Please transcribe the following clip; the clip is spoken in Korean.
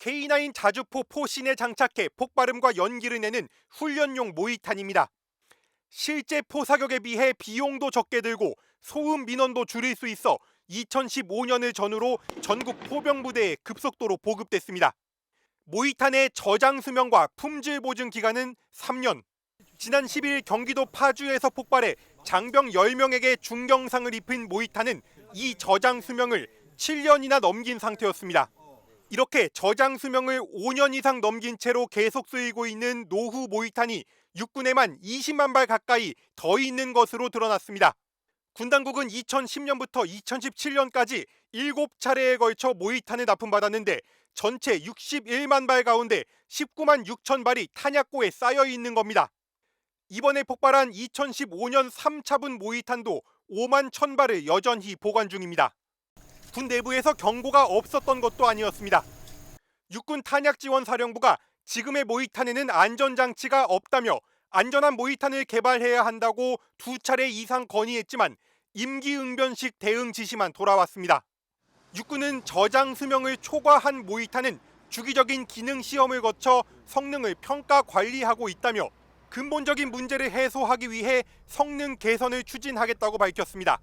K9 자주포 포신에 장착해 폭발음과 연기를 내는 훈련용 모의탄입니다. 실제 포사격에 비해 비용도 적게 들고 소음 민원도 줄일 수 있어 2015년을 전후로 전국 포병부대에 급속도로 보급됐습니다. 모의탄의 저장 수명과 품질 보증 기간은 3년. 지난 10일 경기도 파주에서 폭발해 장병 10명에게 중경상을 입힌 모의탄은 이 저장 수명을 7년이나 넘긴 상태였습니다. 이렇게 저장 수명을 5년 이상 넘긴 채로 계속 쓰이고 있는 노후 모의탄이 육군에만 20만 발 가까이 더 있는 것으로 드러났습니다. 군 당국은 2010년부터 2017년까지 7차례에 걸쳐 모의탄을 납품받았는데 전체 61만 발 가운데 19만 6천 발이 탄약고에 쌓여 있는 겁니다. 이번에 폭발한 2015년 3차분 모의탄도 5만 천 발을 여전히 보관 중입니다. 군 내부에서 경고가 없었던 것도 아니었습니다. 육군 탄약지원사령부가 지금의 모의탄에는 안전장치가 없다며 안전한 모의탄을 개발해야 한다고 두 차례 이상 건의했지만 임기응변식 대응 지시만 돌아왔습니다. 육군은 저장 수명을 초과한 모의탄은 주기적인 기능 시험을 거쳐 성능을 평가 관리하고 있다며 근본적인 문제를 해소하기 위해 성능 개선을 추진하겠다고 밝혔습니다.